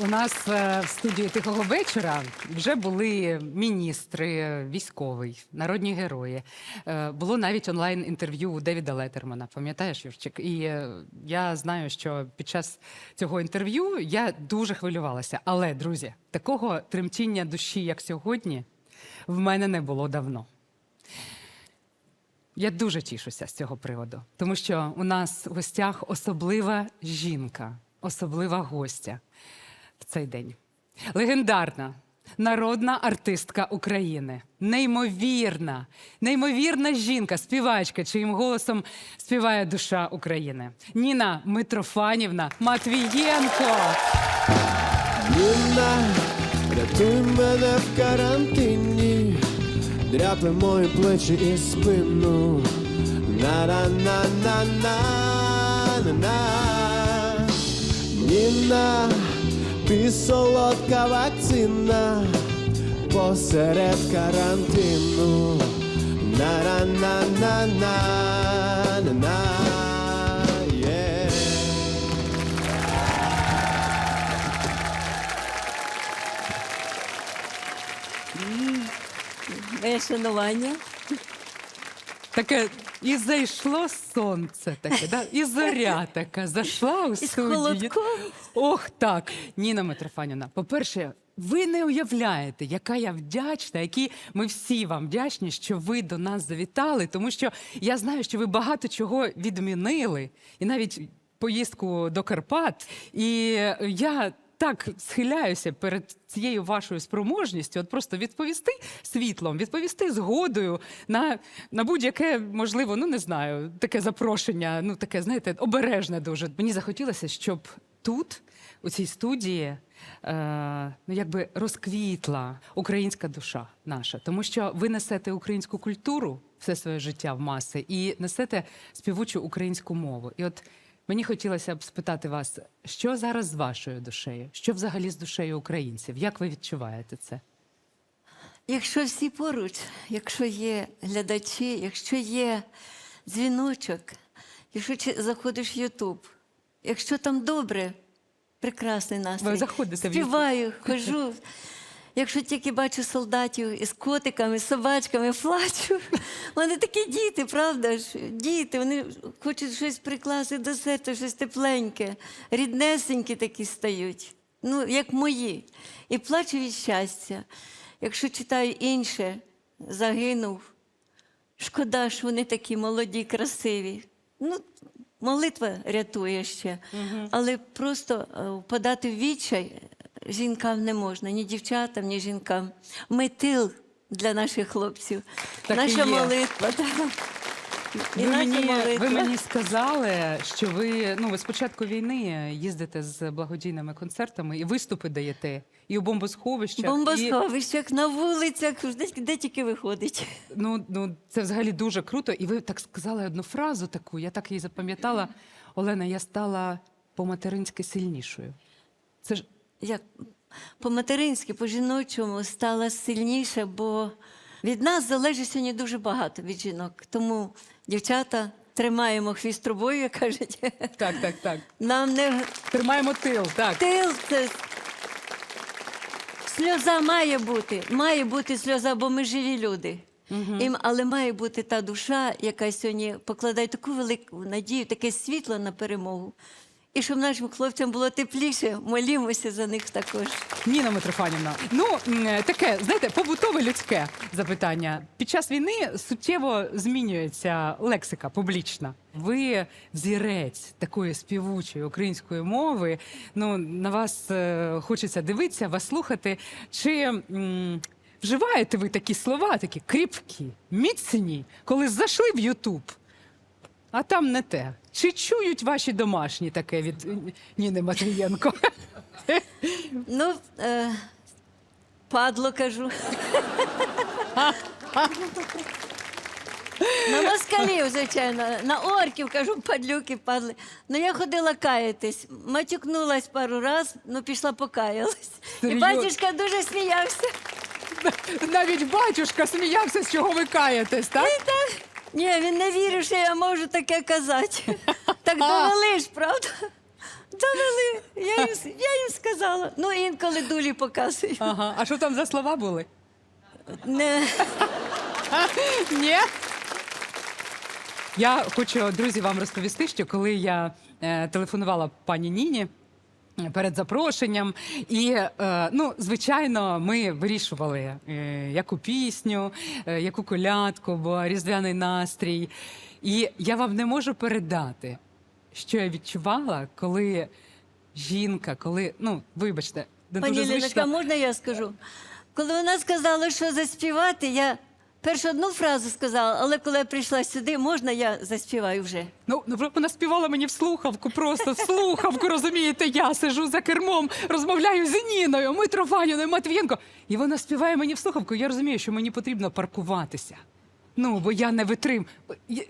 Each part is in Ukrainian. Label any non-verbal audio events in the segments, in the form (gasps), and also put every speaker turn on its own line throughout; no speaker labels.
У нас е, в студії тихого вечора вже були міністри, військовий, народні герої. Е, Було навіть онлайн-інтерв'ю у Девіда Летермана. Пам'ятаєш, Юрчик? І е, я знаю, що під час цього інтерв'ю я дуже хвилювалася. Але, друзі, такого тремтіння душі, як сьогодні, в мене не було давно. Я дуже тішуся з цього приводу, тому що у нас в гостях особлива жінка, особлива гостя в цей день. Легендарна народна артистка України, неймовірна, неймовірна жінка, співачка, чиїм голосом співає душа України. Ніна Митрофанівна Матвієнко.
Ніна, рятуй мене в карантині, дряпи мої плечі і спину. на на на на на на Ніна, ти солодка вакцина посеред карантину. на на на на на на.
Моє шанування.
Таке і зайшло сонце, таке, да? і зоря така зайшла у
Із
студію.
холодком.
Ох, так. Ніна Митрофанівна, по-перше, ви не уявляєте, яка я вдячна, які ми всі вам вдячні, що ви до нас завітали, тому що я знаю, що ви багато чого відмінили, і навіть поїздку до Карпат. І я так схиляюся перед цією вашою спроможністю, от просто відповісти світлом, відповісти згодою на, на будь-яке, можливо, ну не знаю, таке запрошення, ну таке, знаєте, обережне дуже. Мені захотілося, щоб тут, у цій студії, е, ну якби розквітла українська душа наша, тому що ви несете українську культуру все своє життя в маси і несете співучу українську мову. І от Мені хотілося б спитати вас, що зараз з вашою душею? Що взагалі з душею українців? Як ви відчуваєте це?
Якщо всі поруч, якщо є глядачі, якщо є дзвіночок, якщо заходиш в Ютуб, якщо там добре, прекрасний настрій.
Ви заходите в?
Співаю, хожу. Якщо тільки бачу солдатів із котиками, з собачками, плачу. (laughs) Вони такі діти, правда ж? Діти, вони хочуть щось прикласти до серця, щось тепленьке, ріднесенькі такі стають, ну, як мої. І плачу від щастя. Якщо читаю інше, загинув. Шкода, що вони такі молоді, красиві. Ну, молитва рятує ще. Але просто е, впадати в відчай жінкам не можна, ні дівчатам, ні жінкам. Ми тил для наших хлопців.
Так і
Наша
є.
молитва. так. І
Ви
наша
мені,
молитва.
ви мені сказали, що ви ну ви з початку війни їздите з благодійними концертами і виступи даєте, і у бомбосховищах. І,
Бомбосховищах, на вулицях, де, де тільки виходить.
ну, ну це взагалі дуже круто. І ви так сказали одну фразу таку, я так її запам'ятала. Олена, я стала по-материнськи сильнішою. Це ж
як по-материнськи, по-жіночому стала сильніша, бо від нас залежить сьогодні дуже багато від жінок. Тому, дівчата, тримаємо хвіст трубою, як кажуть.
так, так, так.
Нам не
Тримаємо тил. Так.
тил це. Сльоза має бути, має бути сльоза, бо ми живі люди. І, але має бути та душа, яка сьогодні покладає таку велику надію, таке світло на перемогу. І щоб нашим хлопцям було тепліше, молімося за них також.
Ніна Митрофанівна, ну таке, знаєте, побутове людське запитання. Під час війни суттєво змінюється лексика публічна. Ви взірець такої співучої української мови. Ну на вас е, хочеться дивитися, вас слухати. Чи м, вживаєте ви такі слова, такі кріпкі, міцні, коли зайшли в Ютуб? А там не те. Чи чують ваші домашні таке від Ніни Матвієнко?
Ну, е, падло кажу. На москалів, звичайно, на орків кажу, падлюки, падли. Ну я ходила каятись, матюкнулась пару раз, ну пішла покаялась. І
Серйозно?
батюшка дуже сміявся.
Навіть батюшка сміявся, з чого ви каєтесь, так?
Ні, він не вірив, що я можу таке казати. (laughs) Так довели ж, правда? Довели. я їм, я їм сказала. Ну, інколи дулі показую.
Ага. А що там за слова були?
Не. (laughs)
Ні. Я хочу, друзі, вам розповісти, що коли я е, телефонувала пані Ніні. Перед запрошенням, і е, ну, звичайно, ми вирішували, е, яку пісню, е, яку колядку, бо різдвяний настрій. І я вам не можу передати, що я відчувала, коли жінка, коли, ну, вибачте,
Пані
дуже
Ліночка, можна я скажу? Коли вона сказала, що заспівати, я першу одну фразу сказала, але коли я прийшла сюди, можна я заспіваю вже?
Ну, ну вона співала мені в слухавку, просто в слухавку, розумієте, я сижу за кермом, розмовляю з Ніною, Митрофаніною, Матвієнко. І вона співає мені в слухавку. Я розумію, що мені потрібно паркуватися. Ну, бо я не витрим.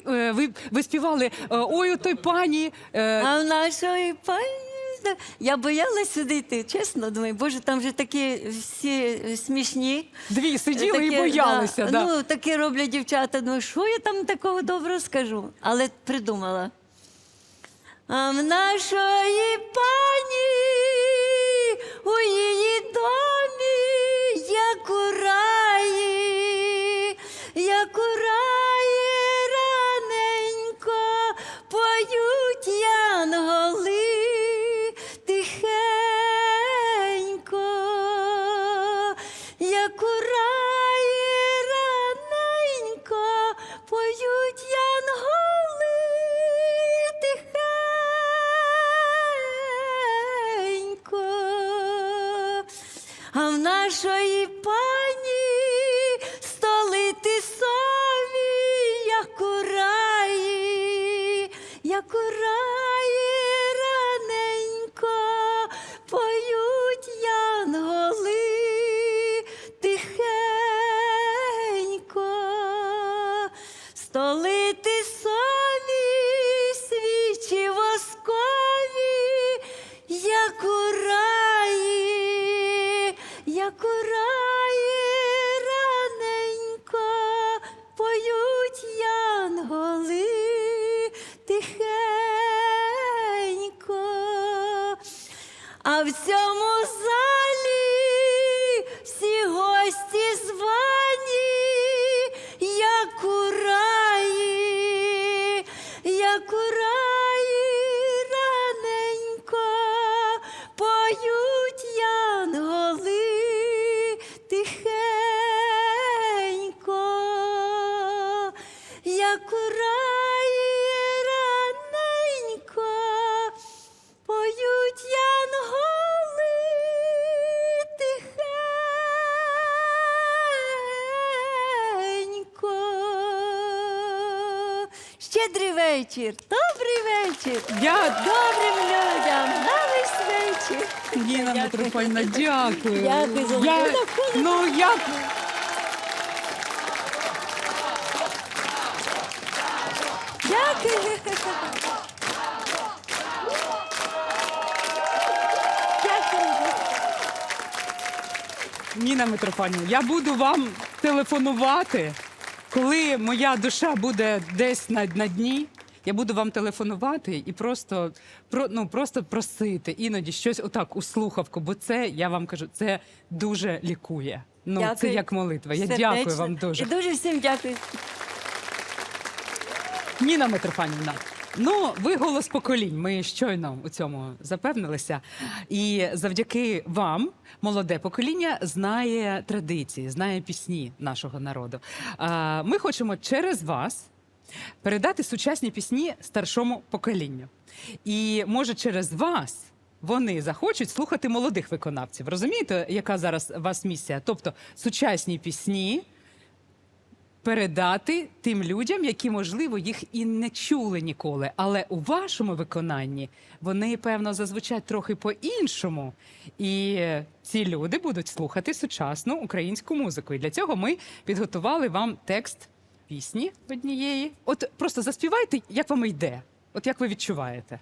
Е, Ви, ви співали е, ой, у той пані. е,
А в нашої пані. Я боялась сюди йти, чесно думаю, боже, там вже такі всі смішні.
Дві сиділи і
Таке,
боялися. Да.
Ну, таке роблять дівчата. Ну, що я там такого доброго скажу? Але придумала. А в нашої пані у столити вечір, добрий вечір.
Я
Добрим людям, на весь вечір.
Ніна. Митрофанівна, дякую.
Дякую за
Я, ну як
Дякую. Дякую.
Ніна Митрофанівна, я буду вам телефонувати, коли моя душа буде десь на, на дні. Я буду вам телефонувати і просто, про, ну, просто просити іноді щось отак у слухавку, бо це, я вам кажу, це дуже лікує. Ну, це як молитва. Я
Сердечно.
дякую вам дуже.
І дуже всім дякую.
Ніна Митрофанівна, ну ви голос поколінь. Ми щойно у цьому запевнилися. І завдяки вам молоде покоління знає традиції, знає пісні нашого народу. Ми хочемо через вас. Передати сучасні пісні старшому поколінню. І може через вас вони захочуть слухати молодих виконавців. Розумієте, яка зараз у вас місія? Тобто сучасні пісні передати тим людям, які, можливо, їх і не чули ніколи. Але у вашому виконанні вони, певно, зазвучать трохи по-іншому. І ці люди будуть слухати сучасну українську музику. І для цього ми підготували вам текст пісні однієї. От просто заспівайте, як вам йде. От як ви відчуваєте?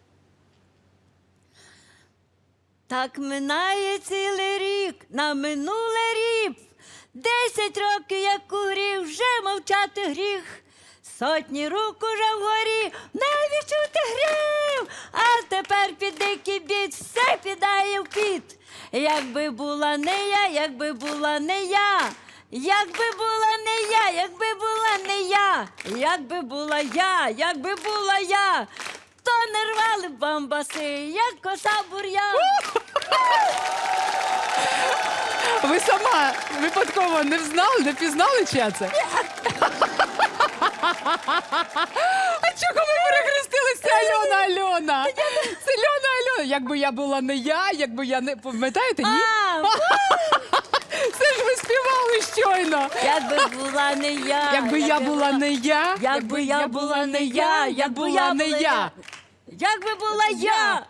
Так минає цілий рік, на минуле рік. Десять років, як курів, вже мовчати гріх. Сотні рук уже вгорі, не відчути грів, а тепер під дикий біт все підає в піт. Якби була не я, якби була не я, якби була не я, якби була не я, якби була я, якби була я, то не рвали б бамбаси, як коса бур'ян.
Ви сама випадково не взнали, не пізнали, чия це? А чого ви перехрестилися Альона Альона? Це Альона Альона. Якби я була не я, якби я не пам'ятаєте? Ні?
А,
Це ж ви співали щойно.
якби була не я,
Якби я була не я,
Якби я була не я, якби я
не я.
Якби була я,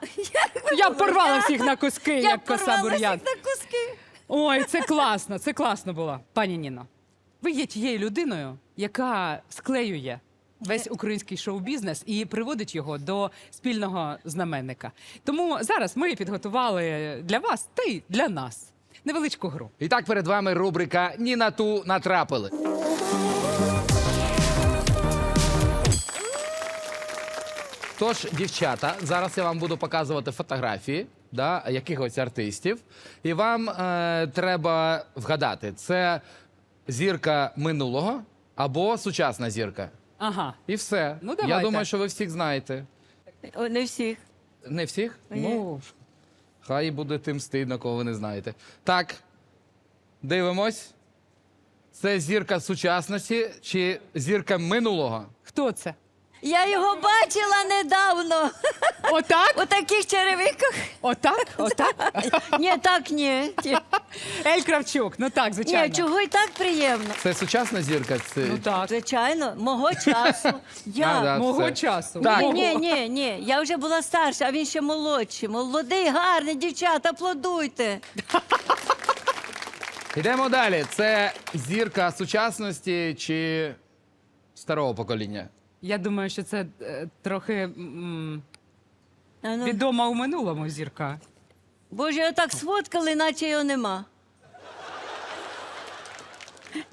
Я б порвала всіх на куски, як коса
порвала
бур'ян.
всіх на куски.
Ой, це класно, це класно було. Пані Ніно, ви є тією людиною, яка склеює весь український шоу-бізнес і приводить його до спільного знаменника. Тому зараз ми підготували для вас та й для нас невеличку гру.
І так перед вами рубрика Ні на ту натрапили. Тож, дівчата, зараз я вам буду показувати фотографії да, якихось артистів, і вам е, треба вгадати, це зірка минулого або сучасна зірка.
Ага.
І все.
Ну,
я
давайте.
думаю, що ви всіх знаєте.
Не всіх.
Не всіх?
Ні.
Ну, хай буде тим стидно, кого ви не знаєте. Так, дивимось. Це зірка сучасності чи зірка минулого?
Хто це?
Я його бачила недавно.
Отак?
У таких черевиках.
Отак? Отак? (laughs)
Ні, так ні.
Ель Кравчук. Ну так, звичайно.
Ні, чого й так приємно.
Це сучасна зірка? Це...
Ну так.
Звичайно, мого часу. (laughs) Я.
Да,
Мого
все.
часу.
Так.
Ні, ні, ні, ні. Я вже була старша, а він ще молодший. Молодий, гарний, дівчата, аплодуйте. (laughs)
Йдемо далі. Це зірка сучасності чи старого покоління?
Я думаю, що це е, трохи м,
А ну,
відома у минулому зірка.
Боже, його так сфоткали, наче його нема.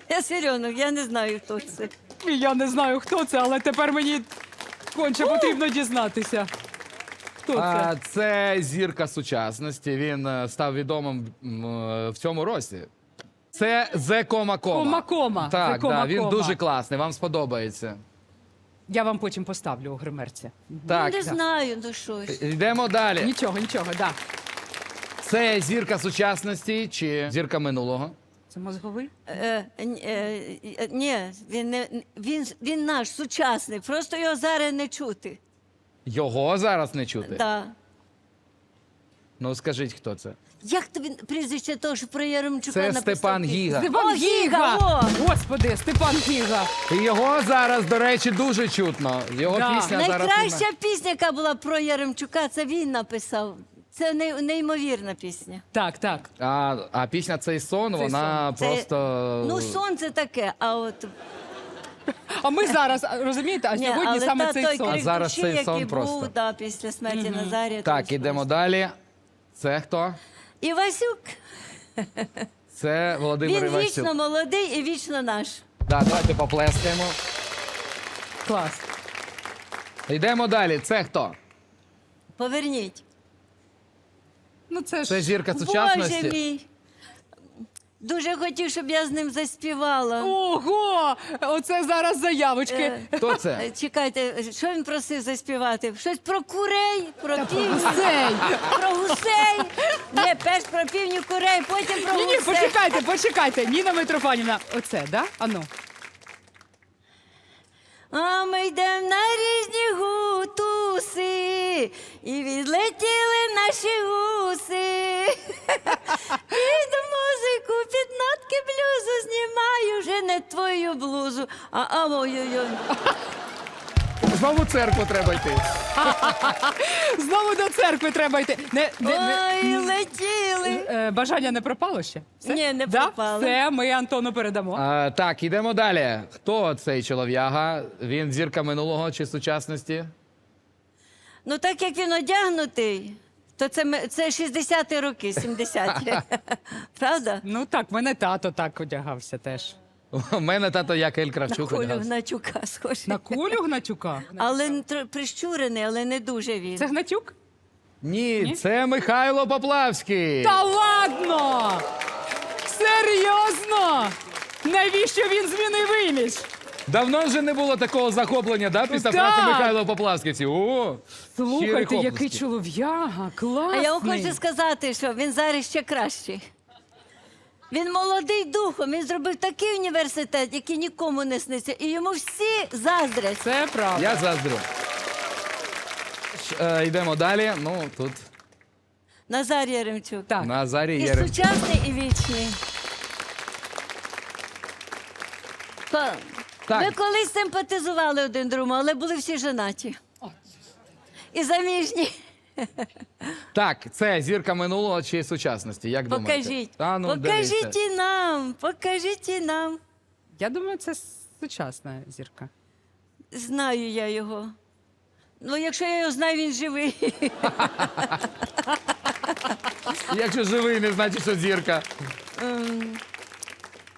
Я серйозно, я не знаю, хто це.
І Я не знаю, хто це, але тепер мені конче потрібно дізнатися. Хто це?
А, це зірка сучасності. Він е, став відомим м, е, в цьому році. Це Зе Кома Кома.
Кома-кома.
Так,
Зе Кома
да, він
Кома.
дуже класний, вам сподобається.
Я вам потім поставлю у гримерці.
Так,
не знаю, ну що
йдемо далі.
Нічого, нічого, да.
Це зірка сучасності чи зірка минулого?
Це мозговий?
Е, н- е, е, ні, він, не, він, він наш сучасний, просто його зараз не чути.
Його зараз не чути.
Да.
Ну скажіть, хто це?
Як тобі прізвище того, що про Яремчука
Це
написав?
Степан Гіга.
Степан
О, Гіга,
Гіга!
о!
Господи, Степан Гіга!
І Його зараз, до речі, дуже чутно. Його
Да.
пісня зараз.
Найкраща пісня, яка була про Яремчука, це він написав. Це не- неймовірна пісня.
Так, так.
А, а пісня цей сон, вона
Це-
просто.
Ну, сонце таке, а от
А ми зараз, розумієте, а
Ні,
сьогодні
але
саме
та,
цей
той
сон.
крик
зараз
душі,
цей сон
який
просто.
був да, після смерті Назарія.
Так,
то
ідемо
просто.
далі. Це хто?
Івасюк.
Це Володимир
Він
Івасюк.
вічно молодий і вічно наш.
Да, давайте поплескаємо.
Клас.
Йдемо далі. Це хто?
Поверніть.
Ну це ж
Це зірка сучасності.
Боже мій. Дуже хотів, щоб я з ним заспівала.
Ого! Оце зараз заявочки.
Е,
Хто це?
е, Чекайте, що він просив заспівати? Щось про курей, про півні,
Гусей!
про гусей. Ні, перш про півні курей, потім про
Ні, ні,
гусей.
почекайте, почекайте. Ніна Митрофанівна, оце, да? Ану.
А ми йдемо на різні гутуси, і відлетіли наші гуси. А, а ой-ой-ой.
Знову в церкву треба йти. (laughs)
Знову до церкви треба йти. Не, не, не,
Ой, летіли.
е, бажання не пропало ще? Все?
Ні, не
да?
пропало.
Все, ми Антону передамо.
А, так, йдемо далі. Хто цей чолов'яга? Він зірка минулого чи сучасності?
Ну так як він одягнутий, то це, ми- це 60-ті роки, 70-ті. (laughs) Правда?
Ну так, мене тато так одягався теж.
У мене тато як Ель
На
Кравчук.
Колю
одягався.
Гначука схожий.
На кулю Гнатюка?
Але не тр- прищурений, але не дуже він.
Це Гнатюк?
Ні, це Михайло Поплавський.
Та ладно! Серйозно? Навіщо він змінив імідж?
Давно вже не було такого захоплення, да, після
Так.
фрази Михайло Поплавський. Всі, О, щирі
Слухайте, який
оплески.
чолов'яга,
А
класний.
я вам хочу сказати, що він зараз ще кращий. Він молодий духом, він зробив такий університет, який нікому не сниться, і йому всі заздрять.
Це правда.
Я заздрю. Е, Йдемо далі. Ну, тут
Назар Яремчук.
Так.
Назарій
І
Єрем.
сучасний, і вічний. Ко-
Так.
Ви колись симпатизували один другому, але були всі женаті. І заміжні.
Так, це зірка минулого чи сучасності? Як думаєте?
Покажіть.
А, ну,
покажіть
дивіться.
і нам, покажіть і нам.
Я думаю, це сучасна зірка.
Знаю я його. Ну, якщо я його знаю, він живий. (laughs)
Якщо живий, не значить, що зірка.
Ем,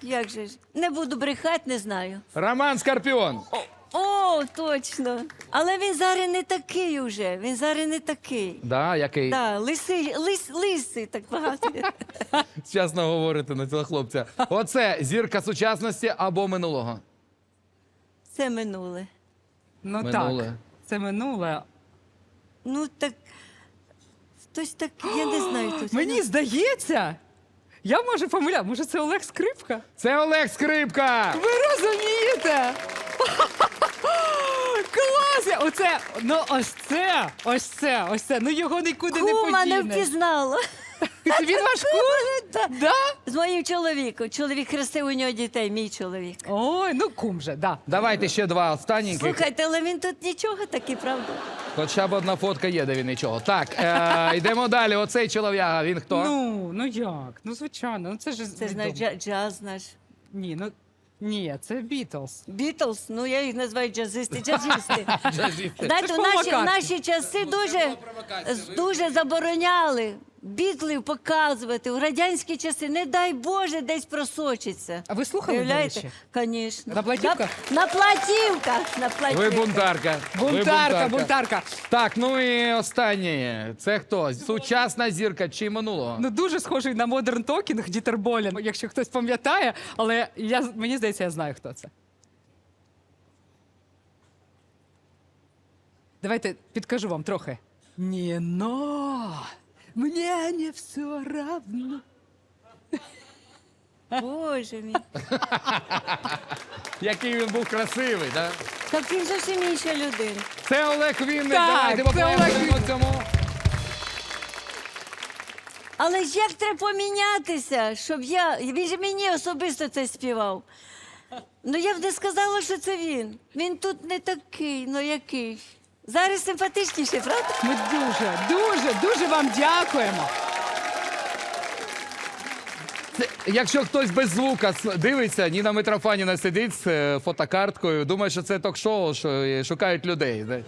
Як же ж? Не буду брехати, не знаю.
Роман Скорпіон.
О, точно. Але він зараз не такий уже. Він зараз не такий.
Да, який
Так, лисий, лис, лисий так багато. (laughs)
чесно говорити на цього хлопця. Оце зірка сучасності або минулого.
Це минуле.
Ну
Минуле.
так, це минуле.
Ну так. Хтось так, я не (gasps) знаю тут.
Мені здається, я можу помиляти, може це Олег Скрипка?
Це Олег Скрипка.
Ви розумієте? (laughs) Оце, ну ось це, ось це, ось це. Ну його нікуди не
Кума не
подінеш.
впізнала. (laughs)
Це Він ваш кум?
Да. З моїм чоловіком. Чоловік хрестив у нього дітей, мій чоловік.
Ой, ну кум же, да.
Давайте ще два останніх.
Слухайте, але він тут нічого такий, правда?
Хоча б одна фотка є, де він нічого. Так, е, (laughs) йдемо далі. Оцей чолов'яга, він хто?
Ну, ну як? Ну, звичайно, ну це ж
Це ж наш джа- джаз наш.
Ні, ну ні, це Бітлз.
Бітлз, ну я їх називаю джазисти, (laughs) джазісти. Знаєте, в наші, в наші часи дуже, дуже забороняли бітлів показувати. У радянські часи, не дай Боже, десь просочиться.
А ви слухали, до
Уявляєте?
речі?
Звісно.
На платівках?
На, на платівках. На платівках.
Ви бунтарка. Ви
Бунтарка, бунтарка.
Так, ну і останнє. Це хто? Сучасна зірка чи минулого?
Ну дуже схожий на Modern Talking Дітер Болін, якщо хтось пам'ятає, але я, мені здається, я знаю, хто це. Давайте підкажу вам трохи. Не, но, мне не все равно.
Боже мій. (laughs)
Який він був красивий, так?
Так він зовсім інша людина.
Це Олег Вінник.
Так,
Давайте
це
поаплодуємо цьому.
Але ж як треба помінятися, щоб я. Він же мені особисто це співав. Ну я б не сказала, що це він. Він тут не такий, ну який. Зараз симпатичніший, правда?
Ми дуже, дуже, дуже вам дякуємо.
Це, якщо хтось без звука с- дивиться, Ніна Митрофаніна сидить з е, фотокарткою, думає, що це ток-шоу, що е, шукають людей. (laughs)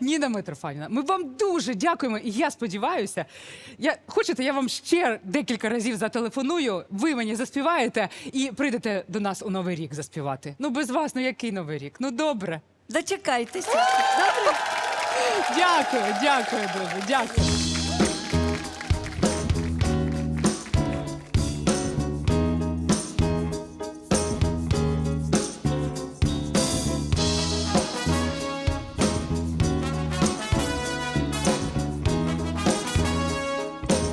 Ніна Митрофанівна, ми вам дуже дякуємо. І я сподіваюся, я хочете, я вам ще декілька разів зателефоную. Ви мені заспіваєте і прийдете до нас у новий рік заспівати. Ну без вас, ну який новий рік? Ну добре.
Дочекайтеся. Добре?
Дякую, дякую, дуже, дякую.